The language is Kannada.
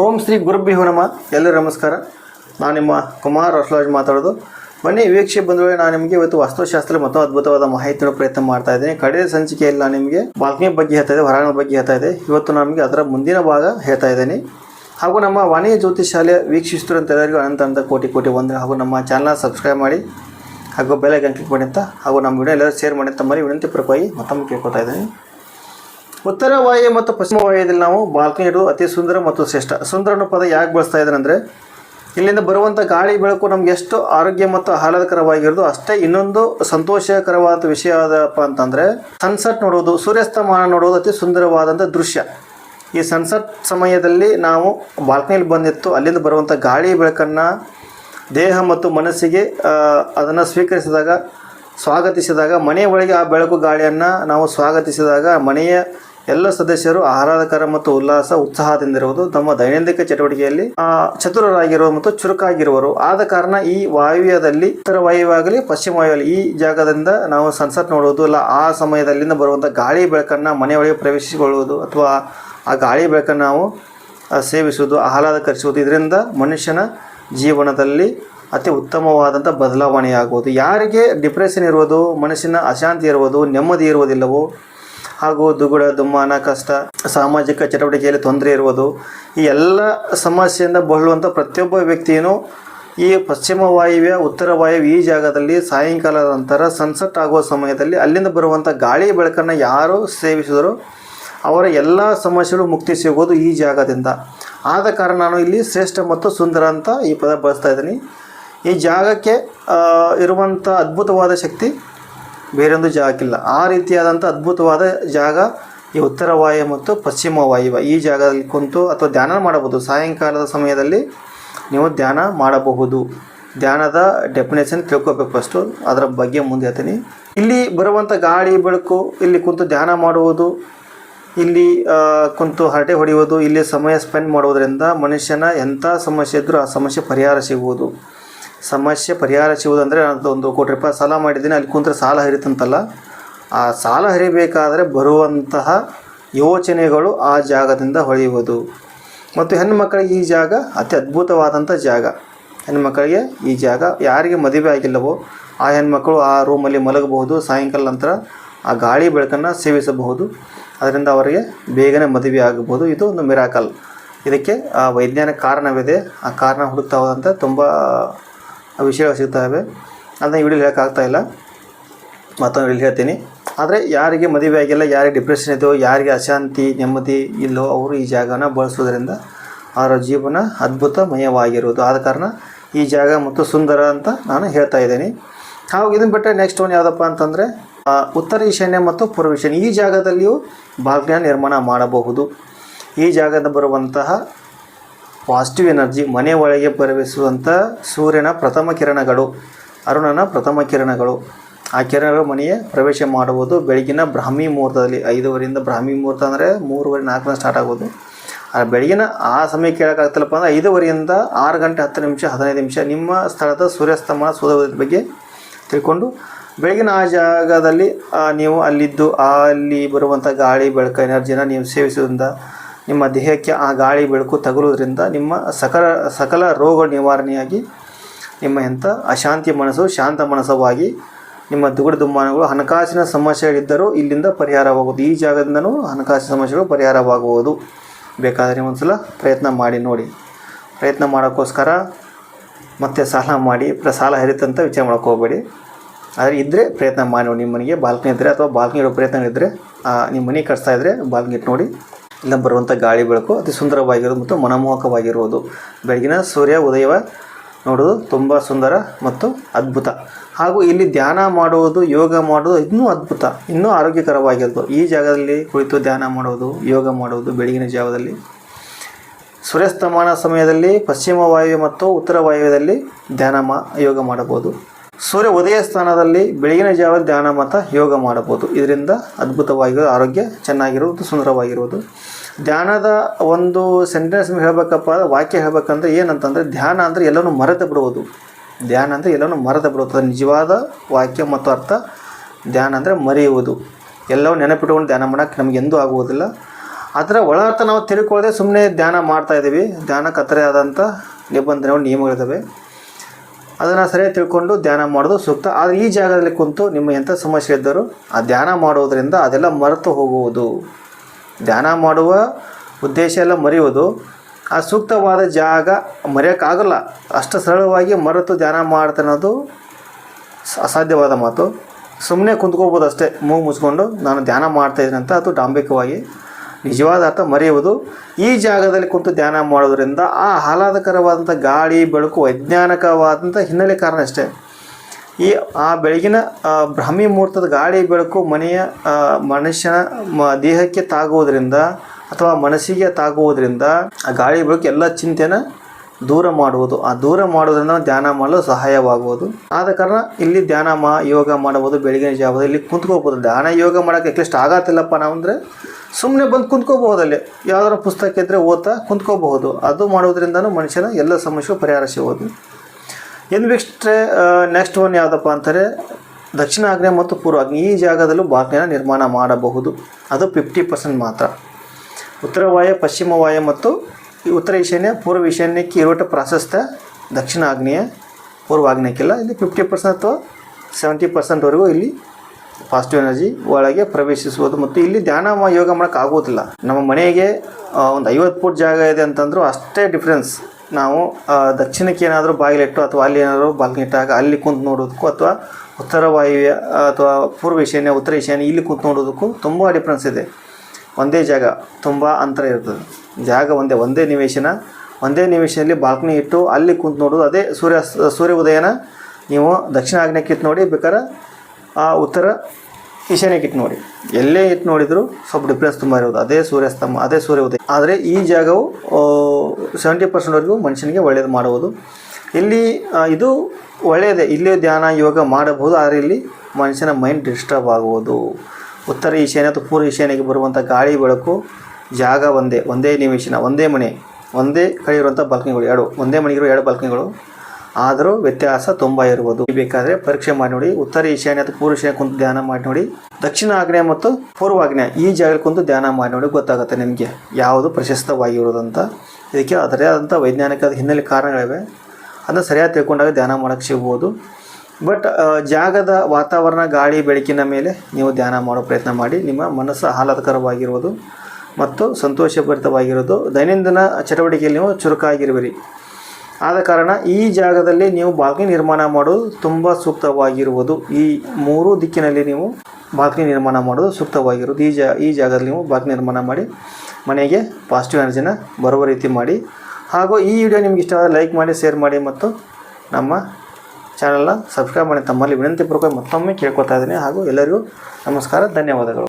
ಓಂ ಶ್ರೀ ಗುರುಭ್ಯೋ ನಮ. ಎಲ್ಲರೂ ನಮಸ್ಕಾರ. ನಾನು ನಿಮ್ಮ ಕುಮಾರ್ ಅಶ್ಲಾಜ್ ಮಾತಾಡೋದು. ಬನ್ನಿ, ವೀಕ್ಷೆ ಬಂದೊಳಗೆ ನಾನು ನಿಮಗೆ ಇವತ್ತು ವಾಸ್ತುಶಾಸ್ತ್ರ ಮತ್ತು ಅದ್ಭುತವಾದ ಮಾಹಿತಿಯನ್ನು ಪ್ರಯತ್ನ ಮಾಡ್ತಾ ಇದ್ದೀನಿ. ಕಡೆಯ ಸಂಚಿಕೆಯಲ್ಲಿ ನಾನು ನಿಮಗೆ ಬಾಲ್ಕನಿ ಬಗ್ಗೆ ಹೇಳ್ತಾ ಇದೆ ಹೊರಾಂಗಣ ಬಗ್ಗೆ ಹೇಳ್ತಾ ಇದೆ. ಇವತ್ತು ನಿಮಗೆ ಅದರ ಮುಂದಿನ ಭಾಗ ಹೇಳ್ತಾ ಇದ್ದೀನಿ. ಹಾಗೂ ನಮ್ಮ ವಾಣಿಜ್ಯ ಜ್ಯೋತಿಷ್ ಶಾಲೆ ಎಲ್ಲರಿಗೂ ಅನಂತ ಅಂತ ಕೋಟಿ ಕೋಟಿ ಒಂದು ಹಾಗೂ ನಮ್ಮ ಚಾನಲ್ ಸಬ್ಸ್ಕ್ರೈಬ್ ಮಾಡಿ, ಹಾಗೂ ಬೆಲೆ ಕ್ಲಿಕ್ ಮಾಡಿ ಅಂತ. ಹಾಗೂ ನಮ್ಮ ವಿಡಿಯೋ ಎಲ್ಲರೂ ಶೇರ್ ಮಾಡಿ ಅಂತ ಮರಿ ವಿನಂತಿ ಪೂರ್ವಕವಾಗಿ ಮತ್ತೊಮ್ಮೆ ಕೇಳ್ಕೊತಾ ಇದ್ದೀನಿ. ಉತ್ತರ ವಾಯು ಮತ್ತು ಪಶ್ಚಿಮ ವಾಯುದಲ್ಲಿ ನಾವು ಬಾಲ್ಕನಿ ಇಡೋದು ಅತಿ ಸುಂದರ ಮತ್ತು ಶ್ರೇಷ್ಠ. ಸುಂದರ ಅನ್ನೋ ಪದ ಯಾಕೆ ಬಳಸ್ತಾ ಇದ್ದಾರೆ ಅಂದರೆ, ಇಲ್ಲಿಂದ ಬರುವಂಥ ಗಾಳಿ ಬೆಳಕು ನಮ್ಗೆ ಎಷ್ಟು ಆರೋಗ್ಯ ಮತ್ತು ಆಹ್ಲಾದಕರವಾಗಿರೋದು ಅಷ್ಟೇ ಇನ್ನೊಂದು ಸಂತೋಷಕರವಾದ ವಿಷಯ ಯಾವುದಪ್ಪ ಅಂತಂದರೆ, ಸನ್ಸೆಟ್ ನೋಡೋದು ಸೂರ್ಯಾಸ್ತಮಾನ ನೋಡೋದು ಅತಿ ಸುಂದರವಾದಂಥ ದೃಶ್ಯ. ಈ ಸನ್ಸೆಟ್ ಸಮಯದಲ್ಲಿ ನಾವು ಬಾಲ್ಕನಿಯಲ್ಲಿ ಬಂದಿತ್ತು, ಅಲ್ಲಿಂದ ಬರುವಂಥ ಗಾಳಿ ಬೆಳಕನ್ನು ದೇಹ ಮತ್ತು ಮನಸ್ಸಿಗೆ ಅದನ್ನು ಸ್ವೀಕರಿಸಿದಾಗ, ಸ್ವಾಗತಿಸಿದಾಗ, ಮನೆಯ ಒಳಗೆ ಆ ಬೆಳಕು ಗಾಳಿಯನ್ನು ನಾವು ಸ್ವಾಗತಿಸಿದಾಗ, ಮನೆಯ ಎಲ್ಲ ಸದಸ್ಯರು ಆಹ್ಲಾದಕರ ಮತ್ತು ಉಲ್ಲಾಸ ಉತ್ಸಾಹದಿಂದಿರುವುದು ತಮ್ಮ ದೈನಂದಿನ ಚಟುವಟಿಕೆಯಲ್ಲಿ ಆ, ಚತುರರಾಗಿರುವ ಮತ್ತು ಚುರುಕಾಗಿರುವರು. ಆದ ಕಾರಣ ಈ ವಾಯುವ್ಯದಲ್ಲಿ ಉತ್ತರ ವಾಯುವಾಗಲಿ ಪಶ್ಚಿಮ ವಾಯುವಲ್ಲಿ ಈ ಜಾಗದಿಂದ ನಾವು ಸನ್ಸೆಟ್ ನೋಡುವುದು ಇಲ್ಲ. ಆ ಸಮಯದಲ್ಲಿಂದ ಬರುವಂಥ ಗಾಳಿ ಬೆಳಕನ್ನು ಮನೆಯೊಳಗೆ ಪ್ರವೇಶಿಸಿಕೊಳ್ಳುವುದು ಅಥವಾ ಆ ಗಾಳಿ ಬೆಳಕನ್ನು ನಾವು ಸೇವಿಸುವುದು ಆಹ್ಲಾದಕರಿಸುವುದು. ಇದರಿಂದ ಮನುಷ್ಯನ ಜೀವನದಲ್ಲಿ ಅತಿ ಉತ್ತಮವಾದಂಥ ಬದಲಾವಣೆಯಾಗುವುದು. ಯಾರಿಗೆ ಡಿಪ್ರೆಷನ್ ಇರುವುದು ಮನಸ್ಸಿನ ಅಶಾಂತಿ ಇರುವುದು ನೆಮ್ಮದಿ ಇರುವುದಿಲ್ಲವೋ ಹಾಗೂ ದುಗುಡ, ದುಮ್ಮಾನ, ಕಷ್ಟ, ಸಾಮಾಜಿಕ ಚಟುವಟಿಕೆಯಲ್ಲಿ ತೊಂದರೆ ಇರುವುದು, ಈ ಎಲ್ಲ ಸಮಸ್ಯೆಯಿಂದ ಬಳಲುವಂಥ ಪ್ರತಿಯೊಬ್ಬ ವ್ಯಕ್ತಿಯೂ ಈ ಪಶ್ಚಿಮ ವಾಯುವ್ಯ, ಉತ್ತರ ವಾಯುವ್ಯ ಈ ಜಾಗದಲ್ಲಿ ಸಾಯಂಕಾಲದ ನಂತರ ಸನ್ಸೆಟ್ ಆಗುವ ಸಮಯದಲ್ಲಿ ಅಲ್ಲಿಂದ ಬರುವಂಥ ಗಾಳಿ ಬೆಳಕನ್ನು ಯಾರು ಸೇವಿಸಿದರೂ ಅವರ ಎಲ್ಲ ಸಮಸ್ಯೆಗಳು ಮುಕ್ತಿ ಸಿಗೋದು ಈ ಜಾಗದಿಂದ. ಆದ ಕಾರಣ ನಾನು ಇಲ್ಲಿ ಶ್ರೇಷ್ಠ ಮತ್ತು ಸುಂದರ ಅಂತ ಈ ಪದ ಬಳಸ್ತಾ ಇದ್ದೀನಿ. ಈ ಜಾಗಕ್ಕೆ ಇರುವಂಥ ಅದ್ಭುತವಾದ ಶಕ್ತಿ ಬೇರೊಂದು ಜಾಗಕ್ಕಿಲ್ಲ. ಆ ರೀತಿಯಾದಂಥ ಅದ್ಭುತವಾದ ಜಾಗ ಈ ಉತ್ತರ ವಾಯು ಮತ್ತು ಪಶ್ಚಿಮ ವಾಯುವ. ಈ ಜಾಗದಲ್ಲಿ ಕುಂತು ಅಥವಾ ಧ್ಯಾನ ಮಾಡಬಹುದು. ಸಾಯಂಕಾಲದ ಸಮಯದಲ್ಲಿ ನೀವು ಧ್ಯಾನ ಮಾಡಬಹುದು. ಧ್ಯಾನದ ಡೆಫಿನೇಷನ್ ತಿಳ್ಕೊಬೇಕು ಫಸ್ಟು ಅದರ ಬಗ್ಗೆ ಮುಂದೆ ಹೇಳ್ತೀನಿ. ಇಲ್ಲಿ ಬರುವಂಥ ಗಾಳಿ, ಬೆಳಕು, ಇಲ್ಲಿ ಕುಂತು ಧ್ಯಾನ ಮಾಡುವುದು, ಇಲ್ಲಿ ಕುಂತು ಹರಟೆ ಹೊಡೆಯುವುದು, ಇಲ್ಲಿ ಸಮಯ ಸ್ಪೆಂಡ್ ಮಾಡುವುದರಿಂದ ಮನುಷ್ಯನ ಎಂಥ ಸಮಸ್ಯೆ ಇದ್ದರೂ ಆ ಸಮಸ್ಯೆ ಪರಿಹಾರ ಸಿಗುವುದು. ಸಮಸ್ಯೆ ಪರಿಹಾರ ಸಿಗುವುದಂದರೆ ಒಂದು ಕೋಟಿ ರೂಪಾಯಿ ಸಾಲ ಮಾಡಿದ್ದೀನಿ, ಅಲ್ಲಿ ಕುಂತ್ರೆ ಸಾಲ ಹರಿತಂತಲ್ಲ ಆ ಸಾಲ ಹರಿಬೇಕಾದರೆ ಬರುವಂತಹ ಯೋಚನೆಗಳು ಆ ಜಾಗದಿಂದ ಹೊಳೆಯುವುದು. ಮತ್ತು ಹೆಣ್ಣುಮಕ್ಕಳಿಗೆ ಈ ಜಾಗ ಅತಿ ಅದ್ಭುತವಾದಂಥ ಜಾಗ. ಹೆಣ್ಮಕ್ಕಳಿಗೆ ಈ ಜಾಗ ಯಾರಿಗೆ ಮದುವೆ ಆಗಿಲ್ಲವೋ, ಆ ಹೆಣ್ಮಕ್ಕಳು ಆ ರೂಮಲ್ಲಿ ಮಲಗಬಹುದು, ಸಾಯಂಕಾಲ ನಂತರ ಆ ಗಾಳಿ ಬೆಳಕನ್ನು ಸೇವಿಸಬಹುದು. ಅದರಿಂದ ಅವರಿಗೆ ಬೇಗನೆ ಮದುವೆ ಆಗಬಹುದು. ಇದು ಒಂದು ಮಿರಾಕಲ್. ಇದಕ್ಕೆ ಆ ವೈಜ್ಞಾನಿಕ ಕಾರಣವಿದೆ. ಆ ಕಾರಣ ಹುಡುಕ್ತಾ ಹೋದಂಥ ತುಂಬ ವಿಷಯಗಳು ಸಿಗ್ತಾವೆ ಅದನ್ನ ವಿಡಿಯೋ ಹೇಳೋಕ್ಕಾಗ್ತಾ ಇಲ್ಲ. ಮತ್ತೊಂದು ವಿಡಿಯೋ ಹೇಳ್ತೀನಿ. ಆದರೆ ಯಾರಿಗೆ ಮದುವೆ ಆಗಿಲ್ಲ, ಯಾರಿಗೆ ಡಿಪ್ರೆಷನ್ ಇದೆಯೋ, ಯಾರಿಗೆ ಅಶಾಂತಿ, ನೆಮ್ಮದಿ ಇಲ್ಲೋ, ಅವರು ಈ ಜಾಗನ ಬಳಸೋದ್ರಿಂದ ಅವರ ಜೀವನ ಅದ್ಭುತಮಯವಾಗಿರುವುದು ಆದ ಕಾರಣ ಈ ಜಾಗ ಮತ್ತು ಸುಂದರ ಅಂತ ನಾನು ಹೇಳ್ತಾ ಇದ್ದೀನಿ. ಹಾಗೂ ಇದನ್ನು ಬಿಟ್ಟರೆ ನೆಕ್ಸ್ಟ್ ಒನ್ ಯಾವುದಪ್ಪ ಅಂತಂದರೆ ಉತ್ತರ ಈಶಾನ್ಯ ಮತ್ತು ಪೂರ್ವ ಈಶಾನ್ಯ. ಈ ಜಾಗದಲ್ಲಿಯೂ ಬಾಲ್ಕನಿಯ ನಿರ್ಮಾಣ ಮಾಡಬಹುದು. ಈ ಜಾಗದ ಬರುವಂತಹ ಪಾಸಿಟಿವ್ ಎನರ್ಜಿ, ಮನೆ ಒಳಗೆ ಪ್ರವೇಶಿಸುವಂಥ ಸೂರ್ಯನ ಪ್ರಥಮ ಕಿರಣಗಳು, ಅರುಣನ ಪ್ರಥಮ ಕಿರಣಗಳು. ಆ ಕಿರಣಗಳು ಮನೆಗೆ ಪ್ರವೇಶ ಮಾಡುವುದು ಬೆಳಗಿನ ಬ್ರಾಹ್ಮಿ ಮುಹೂರ್ತದಲ್ಲಿ ಐದುವರೆಯಿಂದ ಬ್ರಾಹ್ಮಿ ಮುಹೂರ್ತ ಅಂದರೆ ಮೂರುವರೆ ನಾಲ್ಕನೇ ಸ್ಟಾರ್ಟ್ ಆಗೋದು. ಆ ಬೆಳಗಿನ, ಆ ಸಮಯ ಕೇಳೋಕ್ಕಾಗ್ತಿಲ್ಲಪ್ಪ ಅಂದರೆ ಐದುವರೆಯಿಂದ ಆರು ಗಂಟೆ, ಹತ್ತು ನಿಮಿಷ, ಹದಿನೈದು ನಿಮಿಷ ನಿಮ್ಮ ಸ್ಥಳದ ಸೂರ್ಯಾಸ್ತಮನ ಸೂರ್ಯೋದಯದ ಬಗ್ಗೆ ತಿಳ್ಕೊಂಡು ಬೆಳಗಿನ ಆ ಜಾಗದಲ್ಲಿ ನೀವು ಅಲ್ಲಿದ್ದು ಅಲ್ಲಿ ಬರುವಂಥ ಗಾಳಿ, ಬೆಳಕು, ಎನರ್ಜಿನ ನೀವು ಸೇವಿಸೋದ್ರಿಂದ ನಿಮ್ಮ ದೇಹಕ್ಕೆ ಆ ಗಾಳಿ ಬೆಳಕು ತಗುಲೋದ್ರಿಂದ ನಿಮ್ಮ ಸಕಲ ಸಕಲ ರೋಗ ನಿವಾರಣೆಯಾಗಿ ನಿಮ್ಮ ಎಂಥ ಅಶಾಂತಿ ಮನಸ್ಸು, ಶಾಂತ ಮನಸ್ಸವಾಗಿ ನಿಮ್ಮ ದುಗುಡ ದುಮ್ಮಾನಗಳು ಹಣಕಾಸಿನ ಸಮಸ್ಯೆಗಳಿದ್ದರೂ ಇಲ್ಲಿಂದ ಪರಿಹಾರವಾಗುವುದು. ಈ ಜಾಗದಿಂದನೂ ಹಣಕಾಸಿನ ಸಮಸ್ಯೆಗಳು ಪರಿಹಾರವಾಗುವುದು. ಬೇಕಾದರೆ ಒಂದ್ಸಲ ಪ್ರಯತ್ನ ಮಾಡಿ ನೋಡಿ. ಪ್ರಯತ್ನ ಮಾಡೋಕ್ಕೋಸ್ಕರ ಮತ್ತೆ ಸಾಲ ಮಾಡಿ ಸಾಲ ಹರಿತಂತ ವಿಚಾರ ಮಾಡೋಕ್ಕೆ ಹೋಗಬೇಡಿ. ಆದರೆ ಇದ್ದರೆ ಪ್ರಯತ್ನ ಮಾಡಿ ನೋಡಿ. ನಿಮ್ಮ ಮನೆಗೆ ಬಾಲ್ಕನಿ ಇದ್ದರೆ ಅಥವಾ ಬಾಲ್ಕನಿ ಇಡೋ ಪ್ರಯತ್ನ ಇದ್ದರೆ ನಿಮ್ಮ ಮನೆ ಕಟ್ಸ್ತಾ ಇದ್ದರೆ ಬಾಲ್ಕನಿ ಇಟ್ಟು ನೋಡಿ. ಇಲ್ಲ ಬರುವಂಥ ಗಾಳಿ ಬೆಳಕು ಅತಿ ಸುಂದರವಾಗಿರೋದು ಮತ್ತು ಮನಮೋಹಕವಾಗಿರುವುದು ಬೆಳಗಿನ ಸೂರ್ಯ, ಉದಯವ ನೋಡೋದು ತುಂಬ ಸುಂದರ ಮತ್ತು ಅದ್ಭುತ. ಹಾಗೂ ಇಲ್ಲಿ ಧ್ಯಾನ ಮಾಡುವುದು, ಯೋಗ ಮಾಡುವುದು ಇನ್ನೂ ಅದ್ಭುತ, ಇನ್ನೂ ಆರೋಗ್ಯಕರವಾಗಿರೋದು. ಈ ಜಾಗದಲ್ಲಿ ಕುಳಿತು ಧ್ಯಾನ ಮಾಡುವುದು, ಯೋಗ ಮಾಡುವುದು ಬೆಳಗಿನ ಜಾವದಲ್ಲಿ. ಸೂರ್ಯಾಸ್ತಮಾನ ಸಮಯದಲ್ಲಿ ಪಶ್ಚಿಮ ವಾಯು ಮತ್ತು ಉತ್ತರ ವಾಯುವ್ಯದಲ್ಲಿ ಧ್ಯಾನ ಮಾ ಯೋಗ ಮಾಡಬಹುದು. ಸೂರ್ಯ ಉದಯ ಸ್ಥಾನದಲ್ಲಿ ಬೆಳಗಿನ ಜಾವ ಧ್ಯಾನ ಮತ್ತು ಯೋಗ ಮಾಡಬಹುದು. ಇದರಿಂದ ಅದ್ಭುತವಾಗಿರೋ ಆರೋಗ್ಯ ಚೆನ್ನಾಗಿರುವುದು, ಸುಂದರವಾಗಿರುವುದು. ಧ್ಯಾನದ ಒಂದು ಸೆಂಟೆನ್ಸ್ ಹೇಳಬೇಕಪ್ಪ ವಾಕ್ಯ ಹೇಳಬೇಕಂದ್ರೆ ಏನಂತಂದರೆ ಧ್ಯಾನ ಅಂದರೆ ಎಲ್ಲನೂ ಮರೆತು ಬಿಡುವುದು. ಧ್ಯಾನ ಅಂದರೆ ಎಲ್ಲನೂ ಮರೆತು ಬಿಡುವುದು. ನಿಜವಾದ ವಾಕ್ಯ ಮತ್ತು ಅರ್ಥ. ಧ್ಯಾನ ಅಂದರೆ ಮರೆಯುವುದು. ಎಲ್ಲವೂ ನೆನಪಿಟ್ಕೊಂಡು ಧ್ಯಾನ ಮಾಡೋಕ್ಕೆ ನಮಗೆ ಎಂದೂ ಆಗುವುದಿಲ್ಲ. ಅದರ ಒಳಾರ್ಥ ನಾವು ತಿಳ್ಕೊಳ್ಳದೆ ಸುಮ್ಮನೆ ಧ್ಯಾನ ಮಾಡ್ತಾ ಇದ್ದೀವಿ. ಧ್ಯಾನಕ್ಕೆ ಹತ್ತಿರ ಆದಂಥ ನಿಬಂಧನೆಗಳು, ನಿಯಮಗಳಿದ್ದಾವೆ. ಅದನ್ನು ಸರಿಯಾಗಿ ತಿಳ್ಕೊಂಡು ಧ್ಯಾನ ಮಾಡೋದು ಸೂಕ್ತ. ಆದರೆ ಈ ಜಾಗದಲ್ಲಿ ಕುಂತು ನಿಮ್ಮ ಎಂಥ ಸಮಸ್ಯೆ ಇದ್ದರೂ ಆ ಧ್ಯಾನ ಮಾಡೋದರಿಂದ ಅದೆಲ್ಲ ಮರೆತು ಹೋಗುವುದು. ಧ್ಯಾನ ಮಾಡುವ ಉದ್ದೇಶ ಎಲ್ಲ ಮರೆಯುವುದು. ಆ ಸೂಕ್ತವಾದ ಜಾಗ ಮರೆಯೋಕ್ಕಾಗಲ್ಲ. ಅಷ್ಟು ಸರಳವಾಗಿ ಮರೆತು ಧ್ಯಾನ ಮಾಡ್ತನ್ನೋದು ಸ- ಅಸಾಧ್ಯವಾದ ಮಾತು. ಸುಮ್ಮನೆ ಕುಂತ್ಕೋಬೋದು ಅಷ್ಟೇ ಮೂಗು ಮುಚ್ಕೊಂಡು ನಾನು ಧ್ಯಾನ ಮಾಡ್ತಾಯಿದ್ದೀನಿ ಅಂತ ಅದು ಡಾಂಬಿಕವಾಗಿ ನಿಜವಾದ ಅರ್ಥ ಮರೆಯುವುದು. ಈ ಜಾಗದಲ್ಲಿ ಕುಂತು ಧ್ಯಾನ ಮಾಡೋದ್ರಿಂದ ಆ ಆಹ್ಲಾದಕರವಾದಂಥ ಗಾಳಿ, ಬೆಳಕು ವೈಜ್ಞಾನಿಕವಾದಂಥ ಹಿನ್ನೆಲೆ ಕಾರಣ ಅಷ್ಟೇ. ಈ ಆ ಬೆಳಗಿನ ಬ್ರಹ್ಮಿ ಮುಹೂರ್ತದ ಗಾಳಿ, ಬೆಳಕು ಮನೆಯ ಮನುಷ್ಯನ ಮ, ದೇಹಕ್ಕೆ ತಾಗುವುದರಿಂದ ಅಥವಾ ಮನಸ್ಸಿಗೆ ತಾಗುವುದರಿಂದ ಆ ಗಾಳಿ, ಬೆಳಕು ಎಲ್ಲ ಚಿಂತೆನ ದೂರ ಮಾಡುವುದು. ಆ ದೂರ ಮಾಡುವುದರಿಂದ ಧ್ಯಾನ ಮಾಡಲು ಸಹಾಯವಾಗುವುದು. ಆದ ಕಾರಣ ಇಲ್ಲಿ ಧ್ಯಾನ ಮಾ, ಯೋಗ ಮಾಡಬಹುದು ಬೆಳಗಿನ ಜಾವದಲ್ಲಿ ಕುಂತ್ಕೋಬೋದು. ಧ್ಯಾನ, ಯೋಗ ಮಾಡೋಕ್ಕೆ ಅಟ್ಲೀಸ್ಟ್ ಆಗತ್ತಿಲ್ಲಪ್ಪ ನಾವು ಅಂದರೆ ಸುಮ್ಮನೆ ಬಂದು ಕುಂತ್ಕೋಬಹುದು ಅಲ್ಲಿ. ಯಾವ್ದಾರ ಪುಸ್ತಕ ಇದ್ದರೆ ಓದ್ತಾ ಕುಂತ್ಕೋಬಹುದು. ಅದು ಮಾಡೋದ್ರಿಂದನೂ ಮನುಷ್ಯನ ಎಲ್ಲ ಸಮಸ್ಯೆ ಪರಿಹಾರ ಸಿಗೋದು. ಇನ್ನು ಬಿಟ್ಟರೆ ನೆಕ್ಸ್ಟ್ ಒನ್ ಯಾವುದಪ್ಪ ಅಂತಾರೆ, ದಕ್ಷಿಣ ಆಗ್ನೇಯ ಮತ್ತು ಪೂರ್ವ ಆಗ್ನೇಯ ಈ ಜಾಗದಲ್ಲೂ ಬಾಗಿನ ನಿರ್ಮಾಣ ಮಾಡಬಹುದು. ಅದು ಫಿಫ್ಟಿ ಪರ್ಸೆಂಟ್ ಮಾತ್ರ. ಉತ್ತರ ವಾಯ, ಪಶ್ಚಿಮ ವಾಯ ಮತ್ತು ಉತ್ತರ ಈಶಾನ್ಯ, ಪೂರ್ವ ಈಶಾನ್ಯಕ್ಕೆ ಇರುವಟ ಪ್ರಾಶಸ್ತ್ಯ ದಕ್ಷಿಣ ಆಗ್ನೇಯ ಪೂರ್ವ ಆಗ್ನೇಯಕ್ಕಿಲ್ಲ ಇಲ್ಲಿ ಫಿಫ್ಟಿ ಪರ್ಸೆಂಟ್ ಅಥವಾ ಸೆವೆಂಟಿ ಪರ್ಸೆಂಟ್ವರೆಗೂ ಇಲ್ಲಿ ಪಾಸಿಟಿವ್ ಎನರ್ಜಿ ಒಳಗೆ ಪ್ರವೇಶಿಸುವುದು. ಮತ್ತು ಇಲ್ಲಿ ಧ್ಯಾನ ಯೋಗ ಮಾಡೋಕ್ಕಾಗೋದಿಲ್ಲ ನಮ್ಮ ಮನೆಗೆ ಒಂದು ಐವತ್ತು ಫುಟ್ ಜಾಗ ಇದೆ ಅಂತಂದರೂ ಅಷ್ಟೇ ಡಿಫ್ರೆನ್ಸ್ ನಾವು ದಕ್ಷಿಣಕ್ಕೆ ಏನಾದರೂ ಬಾಗಿಲಿಟ್ಟು ಅಥವಾ ಅಲ್ಲಿ ಏನಾದರೂ ಬಾಗಿಲಿಟ್ಟಾಗ ಅಲ್ಲಿ ಕುಂತು ನೋಡೋದಕ್ಕೂ ಅಥವಾ ಉತ್ತರ ವಾಯುವ್ಯ, ಅಥವಾ ಪೂರ್ವ ಈಶಾನ್ಯ ಉತ್ತರ ಈಶಾನ್ಯ ಇಲ್ಲಿ ಕುಂತು ನೋಡೋದಕ್ಕೂ ತುಂಬ ಡಿಫ್ರೆನ್ಸ್ ಇದೆ. ಒಂದೇ ಜಾಗ, ತುಂಬ ಅಂತರ ಇರ್ತದೆ. ಜಾಗ ಒಂದೇ ಒಂದೇ ನಿವೇಶನ. ಒಂದೇ ನಿವೇಶನದಲ್ಲಿ ಬಾಲ್ಕನಿ ಇಟ್ಟು ಅಲ್ಲಿ ಕುಂತು ನೋಡೋದು ಅದೇ ಸೂರ್ಯ ಸೂರ್ಯ ಉದಯನ ನೀವು ದಕ್ಷಿಣ ಆಗ್ನೇಯಕ್ಕೆ ನೋಡಿ, ಬೇಕಾದ್ರೆ ಆ ಉತ್ತರ ಈಶಾನ್ಯಕ್ಕೆ ಇಟ್ಟು ನೋಡಿ. ಎಲ್ಲೇ ಇಟ್ಟು ನೋಡಿದರೂ ಸ್ವಲ್ಪ ಡಿಫ್ರೆನ್ಸ್ ತುಂಬ ಇರೋದು. ಅದೇ ಸೂರ್ಯಾಸ್ತಮ ಅದೇ ಸೂರ್ಯ ಉದಯ. ಆದರೆ ಈ ಜಾಗವು ಸೆವೆಂಟಿ ಪರ್ಸೆಂಟ್ವರೆಗೂ ಮನುಷ್ಯನಿಗೆ ಒಳ್ಳೆಯದು ಮಾಡುವುದು ಇಲ್ಲಿ ಇದು ಒಳ್ಳೆಯದೇ ಇಲ್ಲಿ ಧ್ಯಾನ, ಯೋಗ ಮಾಡಬಹುದು. ಆದರೆ ಇಲ್ಲಿ ಮನುಷ್ಯನ ಮೈಂಡ್ ಡಿಸ್ಟರ್ಬ್ ಆಗುವುದು. ಉತ್ತರ ಈಶಾನ್ಯ ಅಥವಾ ಪೂರ್ವ ಈಶಾನ್ಯಕ್ಕೆ ಬರುವಂಥ ಗಾಳಿ, ಬೆಳಕು, ಜಾಗ ಒಂದೇ. ಒಂದೇ ನಿವೇಶನ ಒಂದೇ ಮನೆ. ಒಂದೇ ಕಡೆ ಇರುವಂಥ ಬಾಲ್ಕನಿಗಳು ಎರಡು. ಒಂದೇ ಮನೆಗಿರೋ ಎರಡು ಬಾಲ್ಕನಿಗಳು ಆದರೂ ವ್ಯತ್ಯಾಸ ತುಂಬ ಇರುವುದು. ಬೇಕಾದರೆ ಪರೀಕ್ಷೆ ಮಾಡಿ ನೋಡಿ. ಉತ್ತರ ಈಶಾನ್ಯ ಅಥವಾ ಪೂರ್ವ ಈಶಾನ್ಯ ಕುಂತು ಧ್ಯಾನ ಮಾಡಿ ನೋಡಿ. ದಕ್ಷಿಣ ಆಗ್ನೇಯ ಮತ್ತು ಪೂರ್ವ ಆಗ್ನೇಯ ಈ ಜಾಗದಲ್ಲಿ ಕುಂತು ಧ್ಯಾನ ಮಾಡಿ ನೋಡಿ ಗೊತ್ತಾಗುತ್ತೆ ನಿಮಗೆ ಯಾವುದು ಪ್ರಶಸ್ತವಾಗಿರುವುದಂತ. ಇದಕ್ಕೆ ಅದರೇ ಆದಂಥ ವೈಜ್ಞಾನಿಕ ಹಿನ್ನೆಲೆ ಕಾರಣಗಳಿವೆ. ಅದನ್ನು ಸರಿಯಾಗಿ ತಿಳ್ಕೊಂಡಾಗ ಧ್ಯಾನ ಮಾಡೋಕ್ಕೆ ಸಿಗ್ಬೋದು. ಬಟ್ ಜಾಗದ ವಾತಾವರಣ, ಗಾಳಿ, ಬೆಳಕಿನ ಮೇಲೆ ನೀವು ಧ್ಯಾನ ಮಾಡೋ ಪ್ರಯತ್ನ ಮಾಡಿ. ನಿಮ್ಮ ಮನಸ್ಸು ಆಹ್ಲಾದಕರವಾಗಿರುವುದು ಮತ್ತು ಸಂತೋಷಭರಿತವಾಗಿರೋದು ದೈನಂದಿನ ಚಟುವಟಿಕೆಯಲ್ಲಿ ನೀವು ಚುರುಕಾಗಿರುವಿರಿ. ಆದ ಕಾರಣ ಈ ಜಾಗದಲ್ಲಿ ನೀವು ಬಾಲ್ಕನಿ ನಿರ್ಮಾಣ ಮಾಡೋದು ತುಂಬ ಸೂಕ್ತವಾಗಿರುವುದು. ಈ ಮೂರು ದಿಕ್ಕಿನಲ್ಲಿ ನೀವು ಬಾಲ್ಕನಿ ನಿರ್ಮಾಣ ಮಾಡೋದು ಸೂಕ್ತವಾಗಿರುವುದು. ಈ ಜಾ, ಈ ಜಾಗದಲ್ಲಿ ನೀವು ಬಾಲ್ಕನಿ ನಿರ್ಮಾಣ ಮಾಡಿ, ಮನೆಗೆ ಪಾಸಿಟಿವ್ ಎನರ್ಜಿನ ಬರುವ ರೀತಿ ಮಾಡಿ. ಹಾಗೂ ಈ ವಿಡಿಯೋ ನಿಮ್ಗೆ ಇಷ್ಟವಾದ ಲೈಕ್ ಮಾಡಿ ಶೇರ್ ಮಾಡಿ ಮತ್ತು ನಮ್ಮ ಚಾನಲ್ನ ಸಬ್ಸ್ಕ್ರೈಬ್ ಮಾಡಿ. ತಮ್ಮಲ್ಲಿ ವಿನಂತಿಪೂರ್ವಕ ಮತ್ತೊಮ್ಮೆ ಕೇಳ್ಕೊತಾ ಇದ್ದೀನಿ. ಹಾಗೂ ಎಲ್ಲರಿಗೂ ನಮಸ್ಕಾರ, ಧನ್ಯವಾದಗಳು.